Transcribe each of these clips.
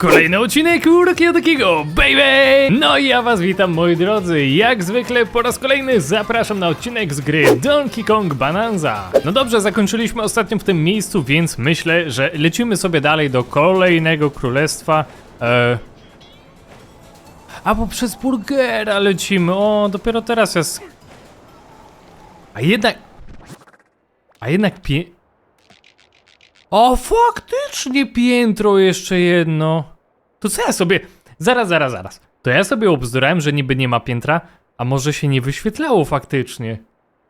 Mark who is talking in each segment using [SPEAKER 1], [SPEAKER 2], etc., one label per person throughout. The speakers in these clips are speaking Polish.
[SPEAKER 1] Kolejny odcinek Uroki takiego, baby! No i ja was witam moi drodzy, jak zwykle po raz kolejny zapraszam na odcinek z gry Donkey Kong Bonanza. No dobrze, zakończyliśmy ostatnio w tym miejscu, więc myślę, że lecimy sobie dalej do kolejnego królestwa. E... A bo przez burgera lecimy, o dopiero teraz jest... A jednak... A jednak pie... O, faktycznie piętro jeszcze jedno. To co ja sobie... Zaraz, zaraz, zaraz. To ja sobie obzdurałem, że niby nie ma piętra, a może się nie wyświetlało faktycznie.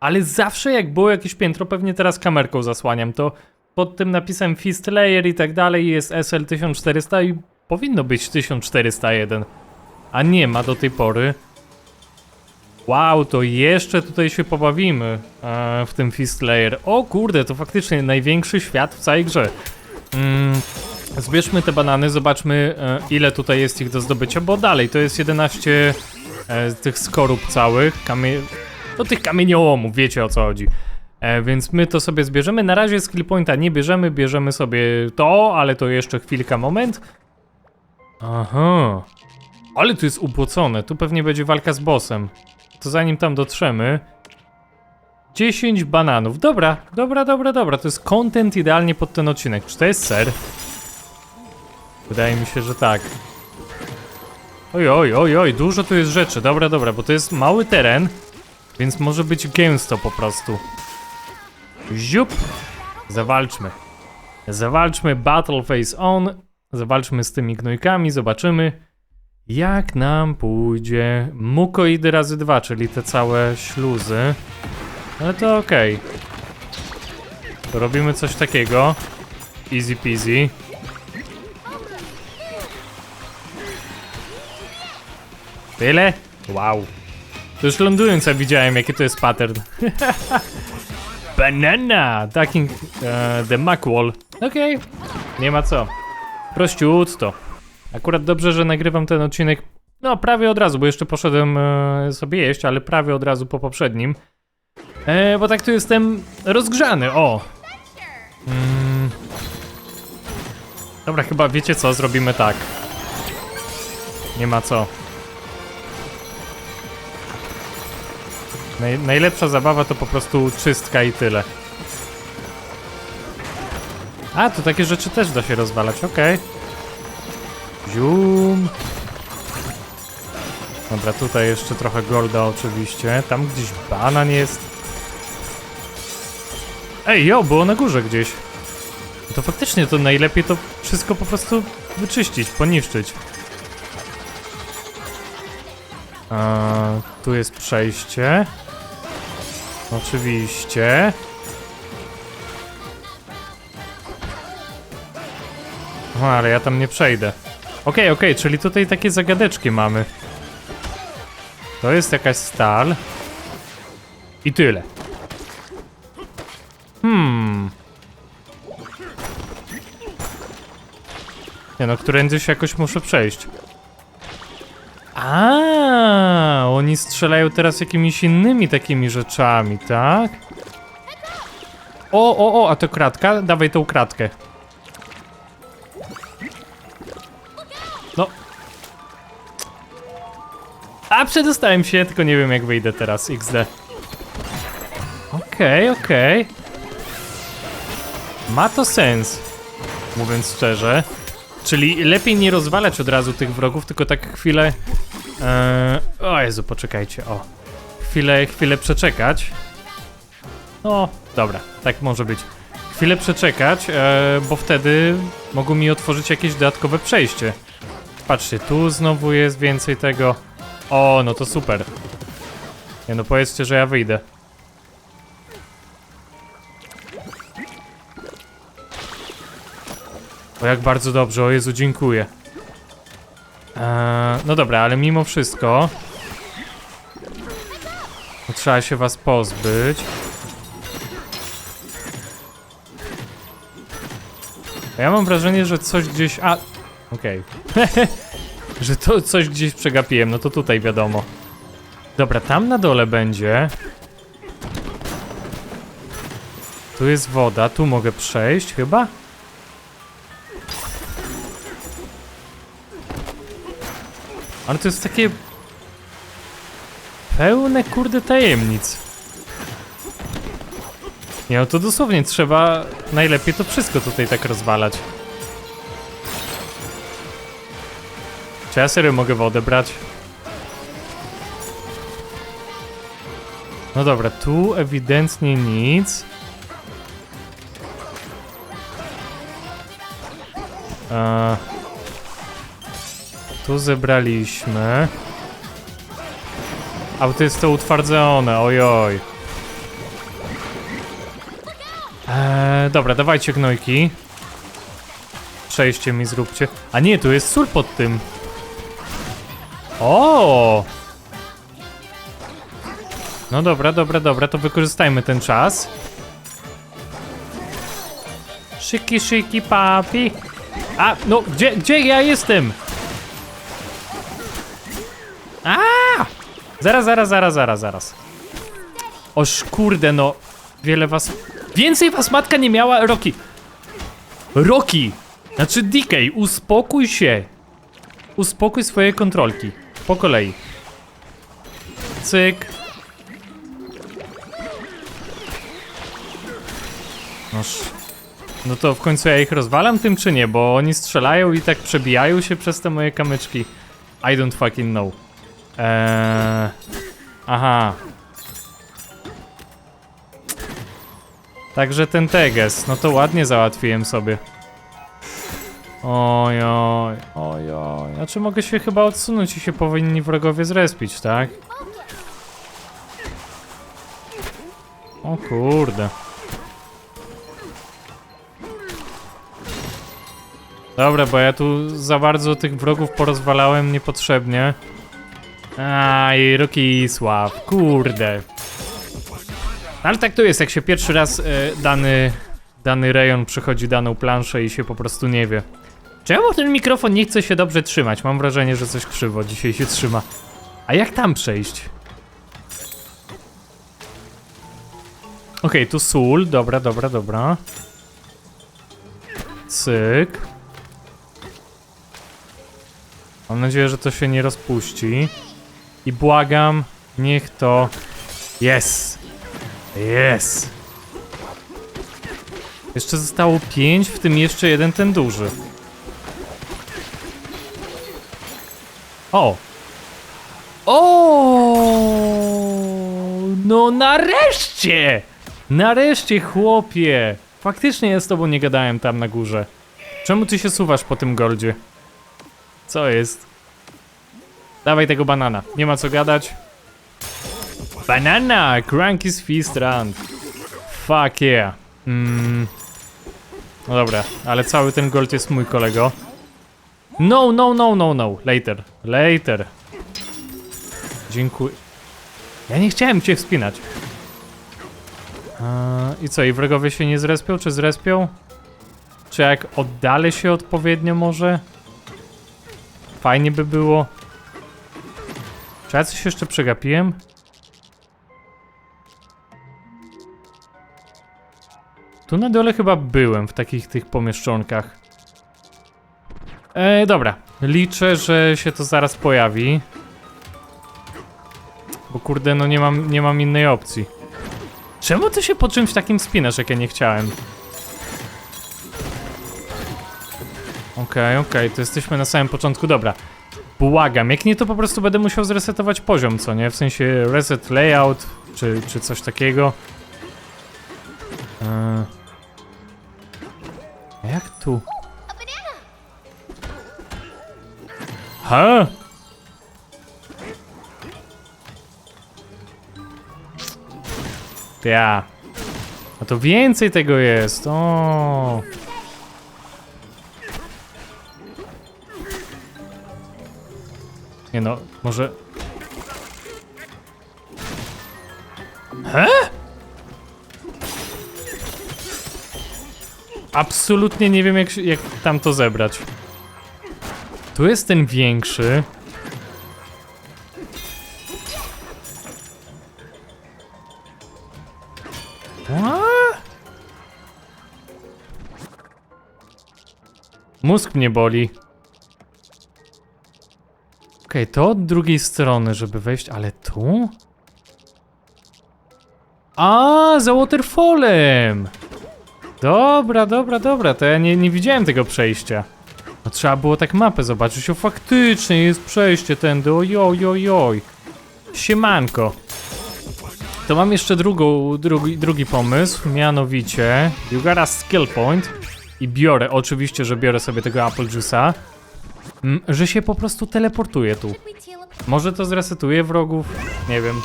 [SPEAKER 1] Ale zawsze jak było jakieś piętro, pewnie teraz kamerką zasłaniam, to pod tym napisem Fist Layer i tak dalej jest SL 1400 i powinno być 1401. A nie ma do tej pory. Wow, to jeszcze tutaj się pobawimy e, w tym Fist Layer. O kurde, to faktycznie największy świat w całej grze. Mm, zbierzmy te banany, zobaczmy e, ile tutaj jest ich do zdobycia, bo dalej to jest 11 e, tych skorup całych, kamie... no tych kamieniołomów, wiecie o co chodzi. E, więc my to sobie zbierzemy. Na razie skill pointa nie bierzemy, bierzemy sobie to, ale to jeszcze chwilka, moment. Aha. Ale tu jest ubłocone, tu pewnie będzie walka z bossem. To zanim tam dotrzemy. 10 bananów. Dobra, dobra, dobra, dobra. To jest content idealnie pod ten odcinek. Czy to jest ser? Wydaje mi się, że tak. Oj, oj, oj, oj, dużo tu jest rzeczy. Dobra, dobra, bo to jest mały teren, więc może być gęsto po prostu. Ziup! Zawalczmy. Zawalczmy Battle Face On. Zawalczmy z tymi gnojkami, zobaczymy. Jak nam pójdzie mukoidy razy dwa, czyli te całe śluzy. Ale to okej. To robimy coś takiego. Easy peasy. Tyle? Wow. To już lądując widziałem jaki to jest pattern. Banana! Taking e, the Macwall. Okej. Nie ma co. Prościutko. Akurat dobrze, że nagrywam ten odcinek. No, prawie od razu, bo jeszcze poszedłem e, sobie jeść, ale prawie od razu po poprzednim. E, bo tak tu jestem rozgrzany, o. Mm. Dobra, chyba wiecie co, zrobimy tak. Nie ma co. Naj, najlepsza zabawa to po prostu czystka i tyle. A, to takie rzeczy też da się rozwalać, okej. Zium. Dobra, tutaj jeszcze trochę golda oczywiście. Tam gdzieś banan jest. Ej, jo, było na górze gdzieś. To faktycznie to najlepiej to wszystko po prostu wyczyścić, poniszczyć. Tu jest przejście. Oczywiście. O, ale ja tam nie przejdę. Okej, okej, czyli tutaj takie zagadeczki mamy. To jest jakaś stal. I tyle. Hmm. Nie no, którędy się jakoś muszę przejść. Oni strzelają teraz jakimiś innymi takimi rzeczami, tak? O, o, o, a to kratka? Dawaj tą kratkę. No. A, przedostałem się, tylko nie wiem jak wyjdę teraz, XD. Okej, okej. Ma to sens, mówiąc szczerze. Czyli lepiej nie rozwalać od razu tych wrogów, tylko tak chwilę... Eee, o Jezu, poczekajcie, o. Chwilę, chwilę przeczekać. No, dobra, tak może być. Chwilę przeczekać, e, bo wtedy mogą mi otworzyć jakieś dodatkowe przejście. Patrzcie, tu znowu jest więcej tego. O, no to super. Nie no, powiedzcie, że ja wyjdę. O, jak bardzo dobrze, o Jezu, dziękuję. Eee, no dobra, ale mimo wszystko... Trzeba się was pozbyć. Ja mam wrażenie, że coś gdzieś... A... Okej. że to coś gdzieś przegapiłem, no to tutaj wiadomo. Dobra, tam na dole będzie. Tu jest woda, tu mogę przejść chyba? Ale to jest takie... Pełne kurde tajemnic. Nie, no to dosłownie trzeba najlepiej to wszystko tutaj tak rozwalać. Czy ja serio mogę wodę brać? No dobra, tu ewidentnie nic. Eee, tu zebraliśmy. A to jest to utwardzone, ojoj. Eee, dobra, dawajcie gnojki. Przejście mi zróbcie. A nie, tu jest sól pod tym. O! No dobra, dobra, dobra, to wykorzystajmy ten czas. Szyki, szyki, papi. A, no, gdzie, gdzie ja jestem? Zaraz, zaraz, zaraz, zaraz, zaraz. Oż kurde, no. Wiele was... Więcej was matka nie miała, Roki. Roki! Znaczy DK, uspokój się. Uspokój swoje kontrolki. Po kolei. Cyk. Noż. No to w końcu ja ich rozwalam tym czy nie, bo oni strzelają i tak przebijają się przez te moje kamyczki. I don't fucking know. Eee... Aha. Także ten teges, no to ładnie załatwiłem sobie. Ojoj, ojoj. Znaczy mogę się chyba odsunąć i się powinni wrogowie zrespić, tak? O kurde. Dobra, bo ja tu za bardzo tych wrogów porozwalałem niepotrzebnie. Aj, Rokisław, kurde. Ale tak to jest, jak się pierwszy raz e, dany, dany rejon przechodzi daną planszę i się po prostu nie wie. Czemu ten mikrofon nie chce się dobrze trzymać? Mam wrażenie, że coś krzywo dzisiaj się trzyma. A jak tam przejść? Okej, tu sól, dobra, dobra, dobra. Cyk. Mam nadzieję, że to się nie rozpuści. I błagam, niech to... Yes! Yes! Jeszcze zostało 5, w tym jeszcze jeden ten duży. O! O! No nareszcie! Nareszcie, chłopie! Faktycznie ja z tobą nie gadałem tam na górze. Czemu ty się suwasz po tym goldzie? Co jest? Dawaj tego banana. Nie ma co gadać. Banana! Cranky's Feast Run. Fuck yeah. Mm. No dobra, ale cały ten gold jest mój kolego. No, no, no, no, no. Later. Later. Dziękuję. Ja nie chciałem cię wspinać. I co, i wrogowie się nie zrespią, czy zrespią? Czy jak oddalę się odpowiednio może? Fajnie by było. Czy ja coś jeszcze przegapiłem? Tu na dole chyba byłem w takich tych pomieszczonkach. E, dobra. Liczę, że się to zaraz pojawi. Bo kurde, no nie mam, nie mam innej opcji. Czemu ty się po czymś takim spinasz, jak ja nie chciałem? Okej, okej, to jesteśmy na samym początku, dobra. Błagam, jak nie to po prostu będę musiał zresetować poziom, co nie? W sensie reset layout, czy, czy coś takiego. Eee. Jak tu? Ha? Ja. A to więcej tego jest. O. Nie no, może... He? Absolutnie nie wiem jak, jak tam to zebrać. Tu jest ten większy. Mózg mnie boli. Okej, to od drugiej strony, żeby wejść, ale tu? A, za waterfallem! Dobra, dobra, dobra, to ja nie, nie widziałem tego przejścia. No trzeba było tak mapę zobaczyć, o faktycznie jest przejście tędy, ojoj, ojoj. Siemanko. To mam jeszcze drugą, drugi, drugi pomysł, mianowicie you got a skill point i biorę, oczywiście, że biorę sobie tego apple juice'a, mm, że się po prostu teleportuję tu. Może to zresetuje wrogów? Nie wiem.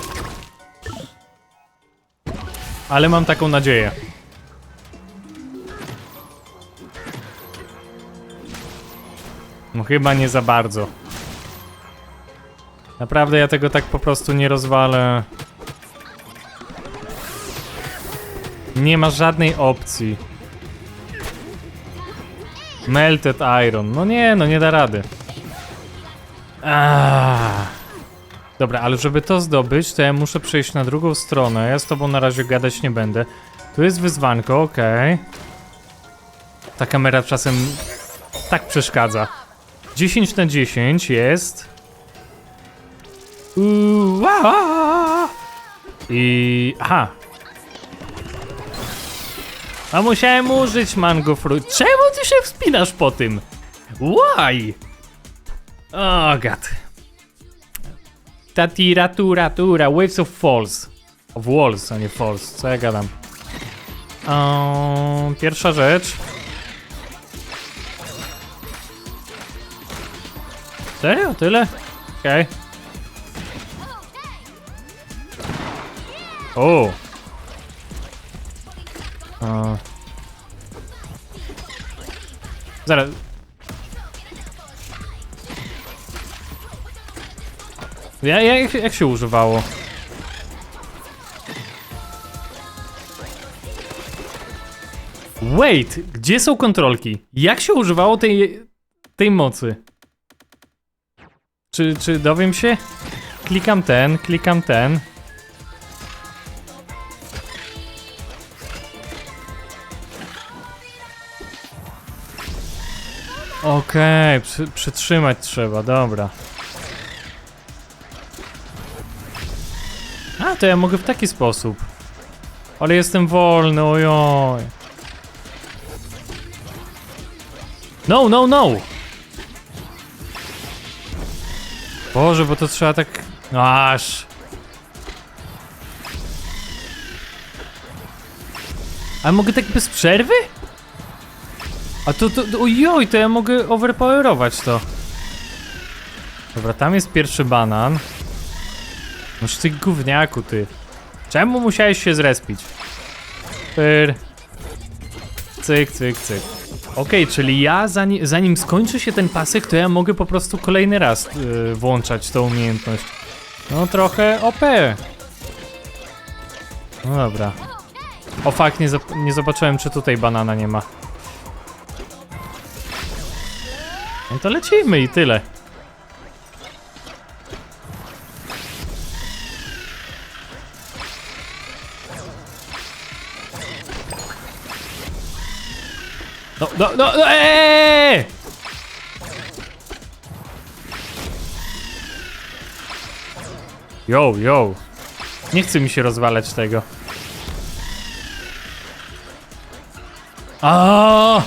[SPEAKER 1] Ale mam taką nadzieję. No chyba nie za bardzo. Naprawdę ja tego tak po prostu nie rozwalę. Nie ma żadnej opcji. Melted Iron. No nie, no nie da rady. Aaaa. Dobra, ale żeby to zdobyć, to ja muszę przejść na drugą stronę. Ja z tobą na razie gadać nie będę. Tu jest wyzwanko, okej. Ta kamera czasem tak przeszkadza. 10 na 10 jest. Uuu, aaa. I. Aha. A musiałem użyć mango fruit. Czemu ty się wspinasz po tym? Why? Oh, god. Tatira, tura, waves of falls. Of walls, a nie falls. Co ja gadam? O, pierwsza rzecz. Serio? Tyle? Okej. O. O. Zaraz. Ja, ja, jak, jak się używało? Wait, gdzie są kontrolki? Jak się używało tej, tej mocy? Czy, czy dowiem się? Klikam ten, klikam ten. Okej, przy, przytrzymać trzeba, dobra. A, to ja mogę w taki sposób. Ale jestem wolny, ojoj. No, no, no! Boże, bo to trzeba tak... Aż... A mogę tak bez przerwy? A to, to, to ojoj, to ja mogę overpowerować to. Dobra, tam jest pierwszy banan. Noż ty gówniaku, ty. Czemu musiałeś się zrespić? Pyr. Cyk, cyk, cyk. Okej, czyli ja zanim, zanim skończy się ten pasek, to ja mogę po prostu kolejny raz yy, włączać tą umiejętność. No trochę OP. No dobra. O fakt, nie, nie zobaczyłem czy tutaj banana nie ma. No to lecimy i tyle. No, no, no, no, eee! Yo, yo. Nie chce mi się rozwalać tego. A!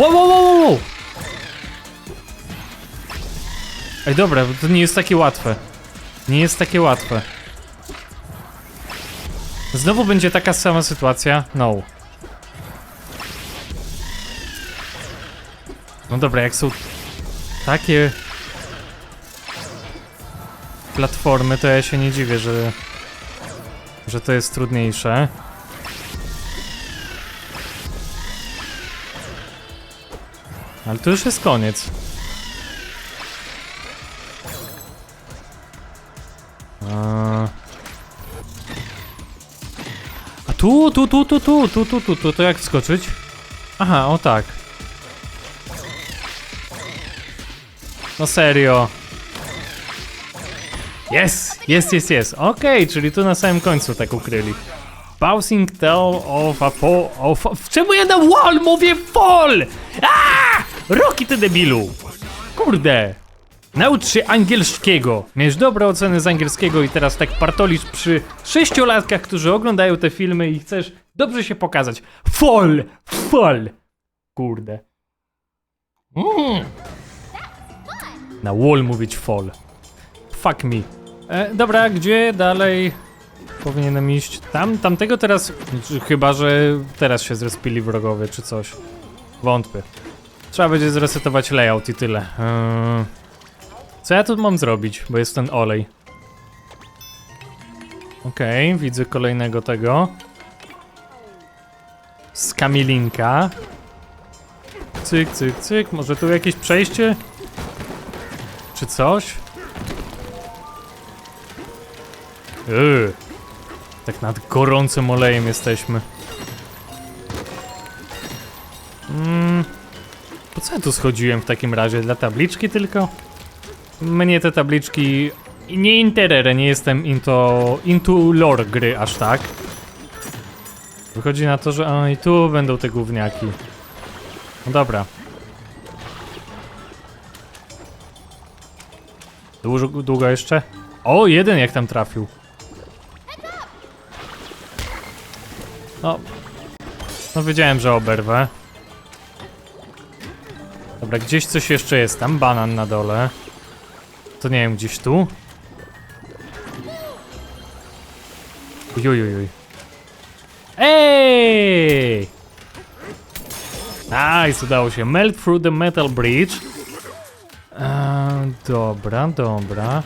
[SPEAKER 1] Wow, wow, wow, wow! Ej, dobra, to nie jest takie łatwe. Nie jest takie łatwe. Znowu będzie taka sama sytuacja? No. No dobra, jak są takie platformy, to ja się nie dziwię, że że to jest trudniejsze. Ale to już jest koniec. A, A tu, tu, tu, tu, tu, tu, tu, tu, tu, to jak wskoczyć? Aha, o tak. No serio. Jest, jest, jest, jest. Okej, czyli tu na samym końcu tak ukryli. Bouncing Tale of a Fall of... Czemu ja na wall mówię fall? Aaa! Roki ty debilu! Kurde! Naucz się angielskiego. Miałeś dobre oceny z angielskiego i teraz tak partolisz przy sześciolatkach, którzy oglądają te filmy i chcesz dobrze się pokazać. Fol! Fol! Kurde. Mm. Na wall mówić fol. Fuck me. E, dobra, gdzie dalej powinienem iść? Tam, tamtego teraz, chyba, że teraz się zrespili wrogowie czy coś. Wątpię. Trzeba będzie zresetować layout i tyle. Eee, co ja tu mam zrobić, bo jest ten olej. Okej, widzę kolejnego tego. Z Kamilinka. Cyk, cyk, cyk. Może tu jakieś przejście? Czy coś? Yy. Tak nad gorącym olejem jesteśmy. Co ja tu schodziłem w takim razie? Dla tabliczki tylko? Mnie te tabliczki nie interere, nie jestem into, into lore gry aż tak. Wychodzi na to, że o, i tu będą te gówniaki. No dobra. Długo jeszcze? O, jeden jak tam trafił. No. No wiedziałem, że oberwę. Dobra, gdzieś coś jeszcze jest tam, banan na dole. To nie wiem, gdzieś tu? Ujujujuj. Ej! Nice, udało się. Melt through the metal bridge. Eee, dobra, dobra.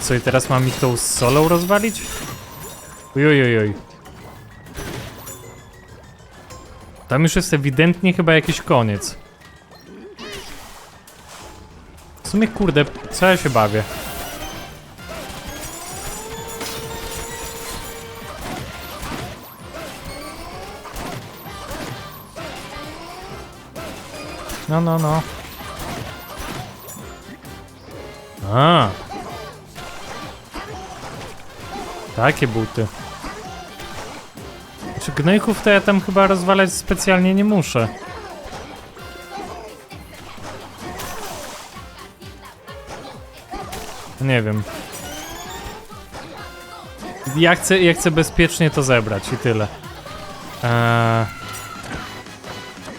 [SPEAKER 1] Co i teraz mam ich tą solą rozwalić? Ujujujuj. Tam już jest ewidentnie chyba jakiś koniec. W sumie kurde, co ja się bawię? No, no, no. A. Takie buty. Czy gnojków to ja tam chyba rozwalać specjalnie nie muszę. Nie wiem. Ja chcę, ja chcę bezpiecznie to zebrać i tyle. Eee,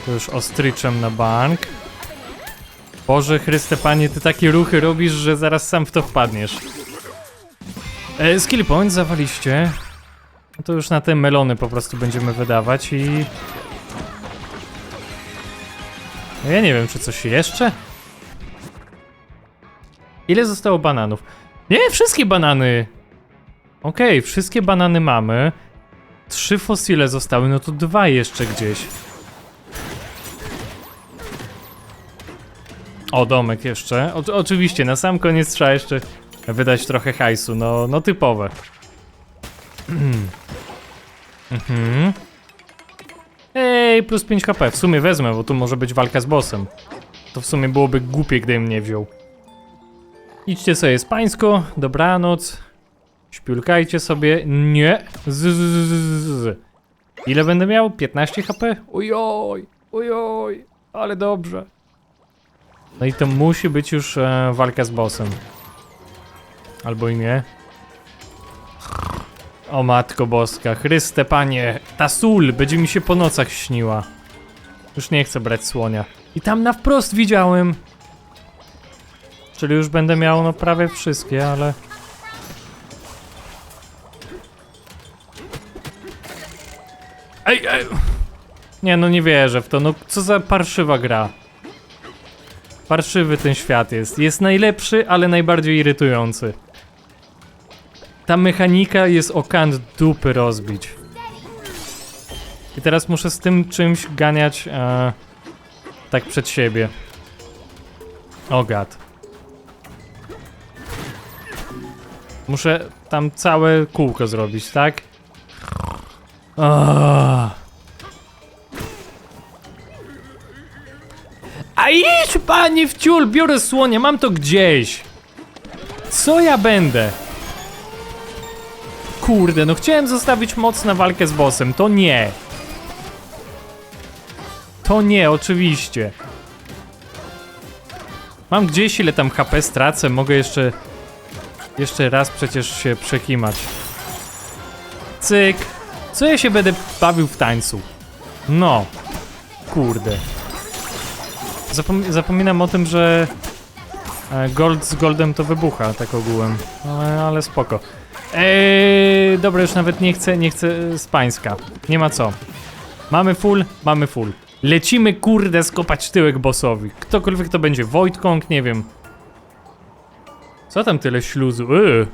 [SPEAKER 1] to już ostryczem na bank. Boże Chryste Panie, ty takie ruchy robisz, że zaraz sam w to wpadniesz. E, skill point zawaliście. To już na te melony po prostu będziemy wydawać i... No ja nie wiem, czy coś jeszcze? Ile zostało bananów? Nie, wszystkie banany! Okej, wszystkie banany mamy. Trzy fosile zostały, no to dwa jeszcze gdzieś. O, domek jeszcze. O, oczywiście, na sam koniec trzeba jeszcze wydać trochę hajsu, no, no typowe. Mhm. Ej, plus 5 HP. W sumie wezmę, bo tu może być walka z bossem. To w sumie byłoby głupie, gdybym nie wziął. Idźcie sobie spańsko, dobranoc. Śpiulkajcie sobie. Nie. Z, z, z, z, z. Ile będę miał? 15 HP? Ojoj, ojoj, ale dobrze. No i to musi być już e, walka z bossem. Albo i nie. O matko boska, Chryste panie, ta sól będzie mi się po nocach śniła. Już nie chcę brać słonia. I tam na wprost widziałem. Czyli już będę miał no prawie wszystkie, ale... Ej, ej! Nie no nie wierzę w to, no co za parszywa gra. Parszywy ten świat jest. Jest najlepszy, ale najbardziej irytujący. Ta mechanika jest o kant dupy rozbić. I teraz muszę z tym czymś ganiać e, tak przed siebie. O gad. Muszę tam całe kółko zrobić, tak? A idź pani w ciul, biorę słonie, mam to gdzieś. Co ja będę? Kurde, no chciałem zostawić moc na walkę z bossem, to nie. To nie, oczywiście. Mam gdzieś ile tam HP stracę, mogę jeszcze... Jeszcze raz przecież się przekimać. Cyk. Co ja się będę bawił w tańcu? No. Kurde. Zapom zapominam o tym, że e, gold z goldem to wybucha, tak ogółem. Ale, ale spoko. Eee, dobra, już nawet nie chcę, nie chcę z pańska. Nie ma co. Mamy full, mamy full. Lecimy kurde skopać tyłek bossowi. Ktokolwiek to będzie, Wojtkong, nie wiem. Co tam tyle śluzu? Yy.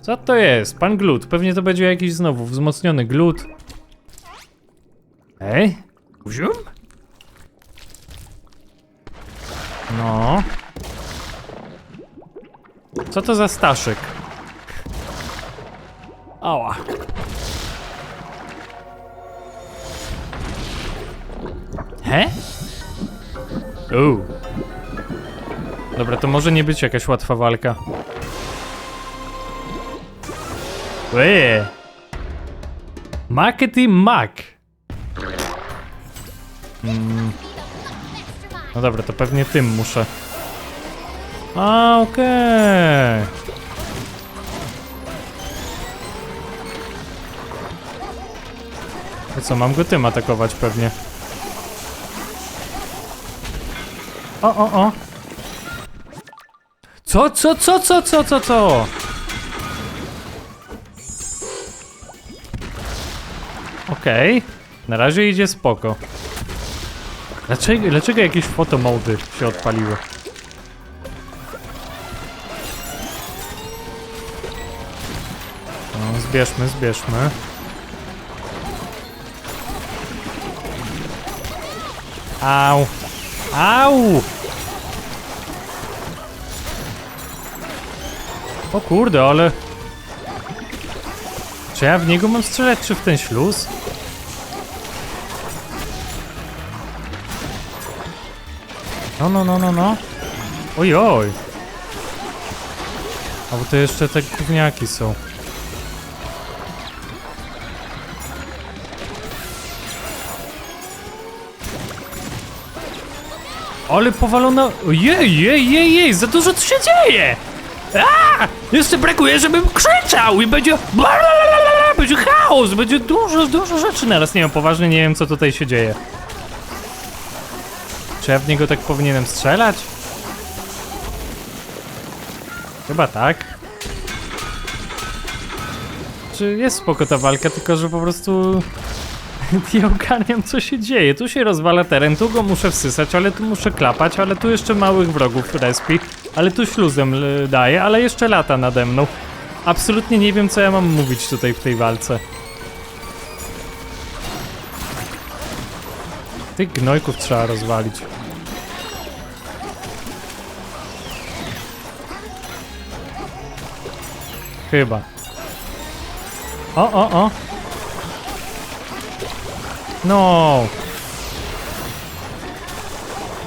[SPEAKER 1] Co to jest? Pan glut. Pewnie to będzie jakiś znowu wzmocniony glut. Ej? Uzium? No. Co to za Staszek? Ała. He? Uuu. Dobra, to może nie być jakaś łatwa walka. Eee. Makety Mac. Mm. No dobra, to pewnie tym muszę. A, okej. To co, mam go tym atakować pewnie. O, o, o. Co, co, co, co, co, co, co? Okej. Na razie idzie spoko. Dlaczego, dlaczego jakieś fotomody się odpaliły? Zbierzmy, zbierzmy. Au! Au! O kurde, ale... Czy ja w niego mam strzelać, czy w ten śluz? No, no, no, no, no. Oj, oj. A bo to jeszcze te gówniaki są. Ale powalona... Ojej, jej, jej, jej, za dużo tu się dzieje! A! Jeszcze brakuje, żebym krzyczał i będzie... Będzie chaos, będzie dużo, dużo rzeczy naraz. Nie wiem, poważnie nie wiem, co tutaj się dzieje. Czy ja w niego tak powinienem strzelać? Chyba tak. Czy jest spoko ta walka, tylko że po prostu nie ogarniam co się dzieje. Tu się rozwala teren, tu go muszę wsysać, ale tu muszę klapać, ale tu jeszcze małych wrogów respi, ale tu śluzem y, daje, ale jeszcze lata nade mną. Absolutnie nie wiem co ja mam mówić tutaj w tej walce. Tych gnojków trzeba rozwalić. Chyba. O, o, o. No.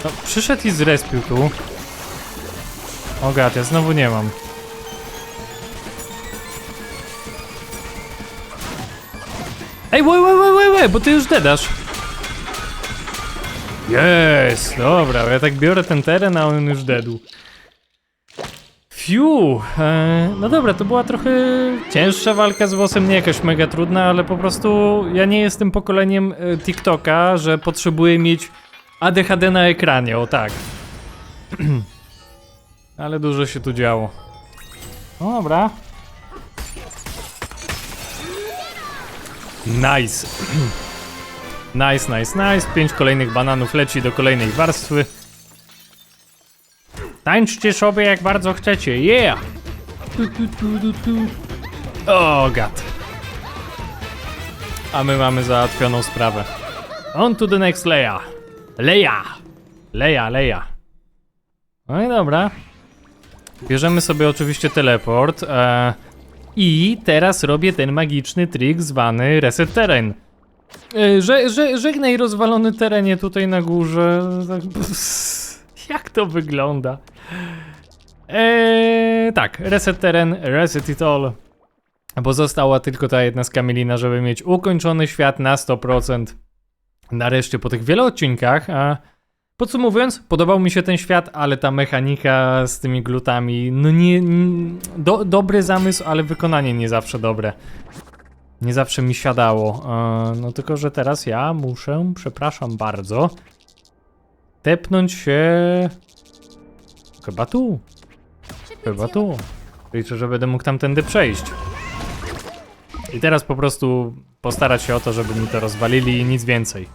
[SPEAKER 1] No, przyszedł i zrespił tu. O gad, ja znowu nie mam. Ej, łe, łe, łe, łe, łe, bo ty już dedasz. Jest, dobra, ja tak biorę ten teren, a on już dedł. Fiu, e, no dobra, to była trochę cięższa walka z bossem, nie jakaś mega trudna, ale po prostu ja nie jestem pokoleniem e, TikToka, że potrzebuję mieć ADHD na ekranie, o tak. ale dużo się tu działo. No dobra. Nice. nice, nice, nice. Pięć kolejnych bananów leci do kolejnej warstwy. Tańczcie sobie jak bardzo chcecie, yeah! Tu, tu, tu, tu, tu. O, gad. A my mamy załatwioną sprawę. On to the next layer. Leja! Leja, leja. No i dobra. Bierzemy sobie oczywiście teleport. E, I teraz robię ten magiczny trik zwany reset teren. E, że, że, żegnaj rozwalony terenie tutaj na górze. Tak, Jak to wygląda? Eee, tak, reset teren, reset it all. Bo została tylko ta jedna skamielina, żeby mieć ukończony świat na 100%. Nareszcie po tych wielu odcinkach, a podsumowując, podobał mi się ten świat, ale ta mechanika z tymi glutami, no nie, nie do, dobry zamysł, ale wykonanie nie zawsze dobre. Nie zawsze mi siadało. E, no tylko, że teraz ja muszę, przepraszam bardzo, tepnąć się chyba tu. Chyba tu. Liczę, że będę mógł tamtędy przejść. I teraz po prostu postarać się o to, żeby mi to rozwalili i nic więcej.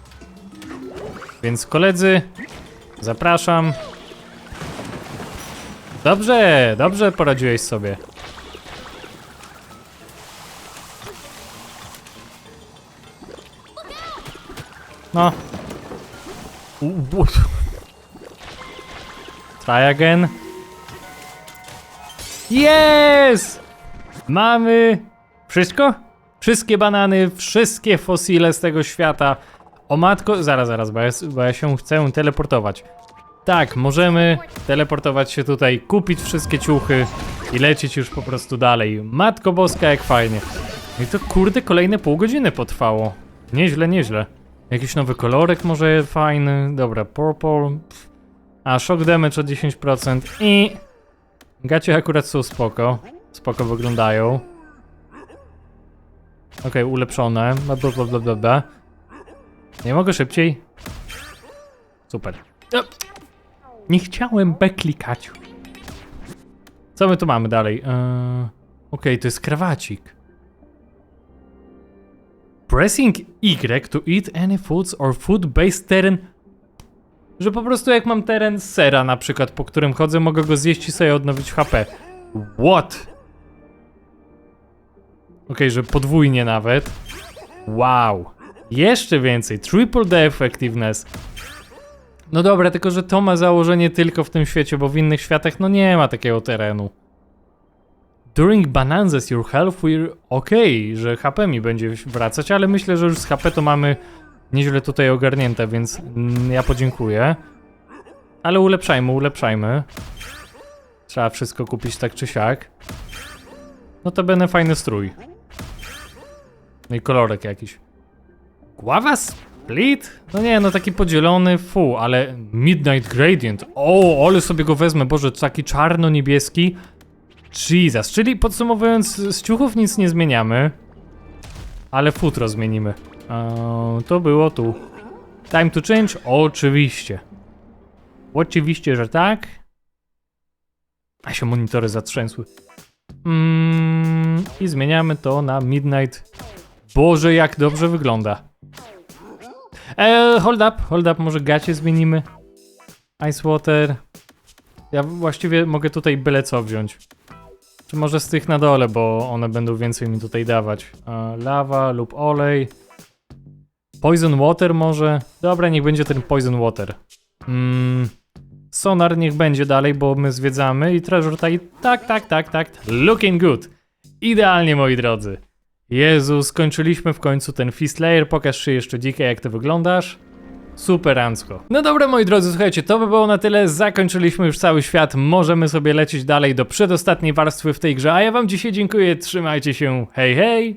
[SPEAKER 1] Więc koledzy, zapraszam. Dobrze, dobrze poradziłeś sobie. No. U- Try again. Yes! Mamy wszystko? Wszystkie banany, wszystkie fosile z tego świata. O matko, zaraz, zaraz, bo ja, bo ja się chcę teleportować. Tak, możemy teleportować się tutaj, kupić wszystkie ciuchy i lecieć już po prostu dalej. Matko boska, jak fajnie. No I to kurde kolejne pół godziny potrwało. Nieźle, nieźle. Jakiś nowy kolorek może fajny. Dobra, purple. A, shock damage o 10% i... Gacie akurat są spoko. Spoko wyglądają. Okej, ulepszone. Bla, bla, bla, bla. Nie mogę szybciej? Super. Nie chciałem B klikać. Co my tu mamy dalej? Eee, Okej, to jest krawacik. Pressing Y to eat any foods or food-based terrain. Że po prostu jak mam teren sera na przykład, po którym chodzę, mogę go zjeść i sobie odnowić HP. What? Okej, że podwójnie nawet. Wow. Jeszcze więcej. Triple D effectiveness. No dobra, tylko że to ma założenie tylko w tym świecie, bo w innych światach no nie ma takiego terenu. During Bonanzas your health will... Okej, że HP mi będzie wracać, ale myślę, że już z HP to mamy nieźle tutaj ogarnięte, więc mm, ja podziękuję. Ale ulepszajmy, ulepszajmy. Trzeba wszystko kupić tak czy siak. No to będę fajny strój. No i kolorek jakiś. Guava Split? No nie, no taki podzielony, fu, ale Midnight Gradient. O, ale sobie go wezmę, boże, taki czarno-niebieski. Jesus, czyli podsumowując, z ciuchów nic nie zmieniamy. Ale futro zmienimy. Eee, to było tu. Time to change? Oczywiście. Oczywiście, że tak. A się monitory zatrzęsły. Mm, I zmieniamy to na Midnight. Boże, jak dobrze wygląda. Eee, hold up, hold up, może gacie zmienimy. Ice Water. Ja właściwie mogę tutaj byle co wziąć. Czy może z tych na dole, bo one będą więcej mi tutaj dawać. E, lawa lub olej. Poison Water może? Dobra, niech będzie ten Poison Water. Mm, sonar niech będzie dalej, bo my zwiedzamy i Treasure tutaj tak, tak, tak, tak. Looking good. Idealnie, moi drodzy. Jezu, skończyliśmy w końcu ten Fist Layer. Pokaż się jeszcze dzikie, jak ty wyglądasz. Super Ansko. No dobra, moi drodzy, słuchajcie, to by było na tyle. Zakończyliśmy już cały świat. Możemy sobie lecieć dalej do przedostatniej warstwy w tej grze. A ja wam dzisiaj dziękuję. Trzymajcie się. Hej, hej!